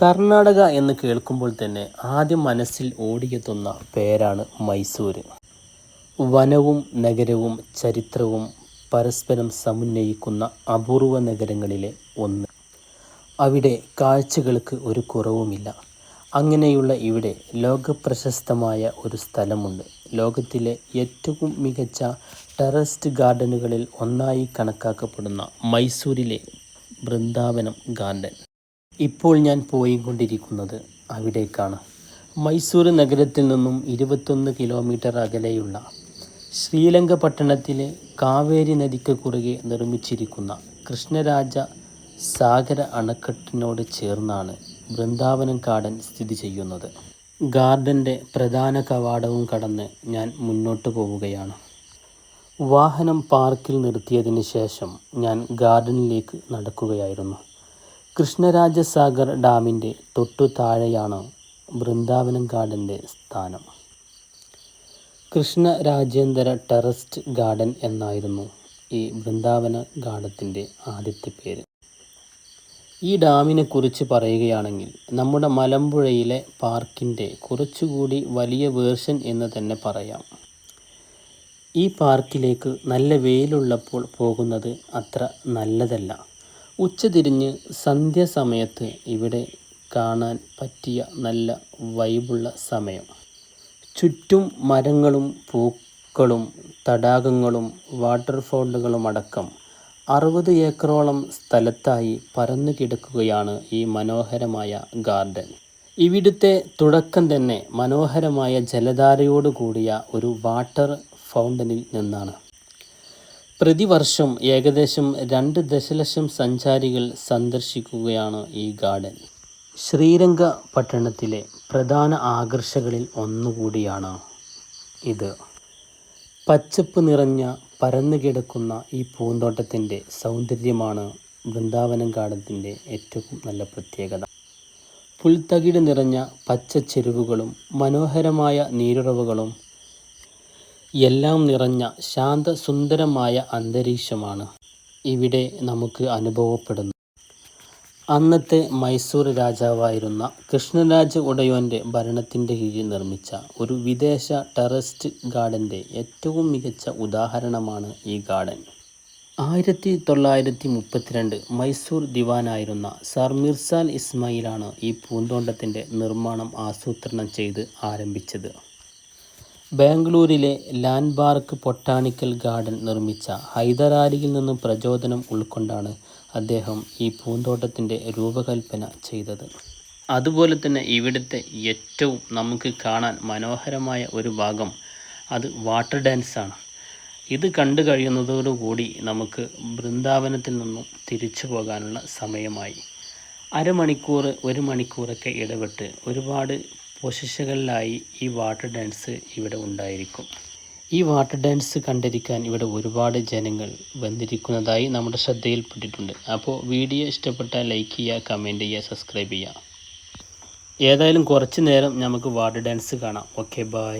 കർണാടക എന്ന് കേൾക്കുമ്പോൾ തന്നെ ആദ്യം മനസ്സിൽ ഓടിയെത്തുന്ന പേരാണ് മൈസൂർ വനവും നഗരവും ചരിത്രവും പരസ്പരം സമന്വയിക്കുന്ന അപൂർവ നഗരങ്ങളിലെ ഒന്ന്. അവിടെ കാഴ്ചകൾക്ക് ഒരു കുറവുമില്ല. അങ്ങനെയുള്ള ഇവിടെ ലോകപ്രശസ്തമായ ഒരു സ്ഥലമുണ്ട്. ലോകത്തിലെ ഏറ്റവും മികച്ച ടെറസ്റ്റ് ഗാർഡനുകളിൽ ഒന്നായി കണക്കാക്കപ്പെടുന്ന മൈസൂരിലെ ബൃന്ദാവനം ഗാർഡൻ. ഇപ്പോൾ ഞാൻ പോയിക്കൊണ്ടിരിക്കുന്നത് അവിടേക്കാണ്. മൈസൂർ നഗരത്തിൽ നിന്നും ഇരുപത്തൊന്ന് കിലോമീറ്റർ അകലെയുള്ള ശ്രീലങ്ക പട്ടണത്തിലെ കാവേരി നദിക്ക് കുറുകെ നിർമ്മിച്ചിരിക്കുന്ന കൃഷ്ണരാജ സാഗര അണക്കെട്ടിനോട് ചേർന്നാണ് ബൃന്ദാവനം ഗാർഡൻ സ്ഥിതി ചെയ്യുന്നത്. ഗാർഡന്റെ പ്രധാന കവാടവും കടന്ന് ഞാൻ മുന്നോട്ട് പോവുകയാണ്. വാഹനം പാർക്കിൽ നിർത്തിയതിന് ശേഷം ഞാൻ ഗാർഡനിലേക്ക് നടക്കുകയായിരുന്നു. കൃഷ്ണരാജസാഗർ ഡാമിന്റെ തൊട്ടു താഴെയാണ് ബൃന്ദാവനം ഗാർഡന്റെ സ്ഥാനം. കൃഷ്ണരാജേന്ദ്ര ടെറസ്റ്റ് ഗാർഡൻ എന്നായിരുന്നു ഈ ബൃന്ദാവന ഗാർഡത്തിന്റെ ആദ്യത്തെ പേര്. ഈ ഡാമിനെ കുറിച്ച് പറയുകയാണെങ്കിൽ നമ്മുടെ മലമ്പുഴയിലെ പാർക്കിന്റെ കുറച്ചുകൂടി വലിയ വേർഷൻ എന്ന് തന്നെ പറയാം. ഈ പാർക്കിലേക്ക് നല്ല വെയിലുള്ളപ്പോൾ പോകുന്നത് അത്ര നല്ലതല്ല. ഉച്ചതിരിഞ്ഞ് സന്ധ്യാസമയത്ത് ഇവിടെ കാണാൻ പറ്റിയ നല്ല വൈബുള്ള സമയം. ചുറ്റും മരങ്ങളും പൂക്കളും തടാകങ്ങളും വാട്ടർഫോളുകളും അടക്കം അറുപത് ഏക്കറോളം സ്ഥലത്തായി പരന്നു കിടക്കുകയാണ് ഈ മനോഹരമായ ഗാർഡൻ. ഇവിടുത്തെ തുടക്കം തന്നെ മനോഹരമായ ജലധാരയോട് കൂടിയ ഒരു വാട്ടർ ഫൗണ്ടനിൽ നിന്നാണ്. പ്രതിവർഷം ഏകദേശം രണ്ട് ദശലക്ഷം സഞ്ചാരികൾ സന്ദർശിക്കുകയാണ് ഈ ഗാർഡൻ. ശ്രീരംഗ പട്ടണത്തിലെ പ്രധാന ആകർഷകളിൽ ഒന്നുകൂടിയാണ് ഇത്. പച്ചപ്പ് നിറഞ്ഞ പരന്നു കിടക്കുന്ന ഈ പൂന്തോട്ടത്തിന്റെ സൗന്ദര്യമാണ് വൃന്ദാവനം ഗാർഡത്തിന്റെ ഏറ്റവും നല്ല പ്രത്യേകത. പുൽത്തകിട് നിറഞ്ഞ പച്ച ചെരുവുകളും മനോഹരമായ നീരുറവുകളും എല്ലാം നിറഞ്ഞ ശാന്തസുന്ദരമായ അന്തരീക്ഷമാണ് ഇവിടെ നമുക്ക് അനുഭവപ്പെടുന്നത്. അന്നത്തെ മൈസൂർ രാജാവായിരുന്ന കൃഷ്ണരാജ ഉടയോന്റെ ഭരണത്തിന്റെ കീഴിൽ നിർമ്മിച്ച ഒരു വിദേശ ടെറസ്റ്റ് ഗാർഡന്റെ ഏറ്റവും മികച്ച ഉദാഹരണമാണ് ഈ ഗാർഡൻ. ആയിരത്തി തൊള്ളായിരത്തി മുപ്പത്തിരണ്ട് മൈസൂർ ദിവാനായിരുന്ന സർ മിർസാൽ ഇസ്മായിലാണ് ഈ പൂന്തോട്ടത്തിന്റെ നിർമ്മാണം ആസൂത്രണം ചെയ്ത് ആരംഭിച്ചത്. ബാംഗ്ലൂരിലെ ലാൻഡ്മാർക്ക് ബൊട്ടാണിക്കൽ ഗാർഡൻ നിർമ്മിച്ച ഹൈദരാലിയിൽ നിന്നും പ്രചോദനം ഉൾക്കൊണ്ടാണ് അദ്ദേഹം ഈ പൂന്തോട്ടത്തിന്റെ രൂപകൽപ്പന ചെയ്തത്. അതുപോലെ തന്നെ ഇവിടുത്തെ ഏറ്റവും നമുക്ക് കാണാൻ മനോഹരമായ ഒരു ഭാഗം അത് വാട്ടർ ഡാൻസാണ് ഇത് കണ്ടു കഴിയുന്നതോടുകൂടി നമുക്ക് ബൃന്ദാവനത്തിൽ നിന്നും തിരിച്ചു പോകാനുള്ള സമയമായി. അരമണിക്കൂർ ഒരു മണിക്കൂറൊക്കെ ഇടപെട്ട് ഒരുപാട് പൊസിഷകളിലായി ഈ വാട്ടർ ഡാൻസ് ഇവിടെ ഉണ്ടായിരിക്കും. ഈ വാട്ടർ ഡാൻസ് കണ്ടിരിക്കാൻ ഇവിടെ ഒരുപാട് ജനങ്ങൾ വന്നിരിക്കുന്നതായി നമ്മുടെ ശ്രദ്ധയിൽപ്പെട്ടിട്ടുണ്ട്. അപ്പോൾ വീഡിയോ ഇഷ്ടപ്പെട്ടാൽ ലൈക്ക് ചെയ്യുക കമന്റ് ചെയ്യുക സബ്സ്ക്രൈബ് ചെയ്യുക. ഏതായാലും കുറച്ച് നേരം നമുക്ക് വാട്ടർ ഡാൻസ് കാണാം. Okay bye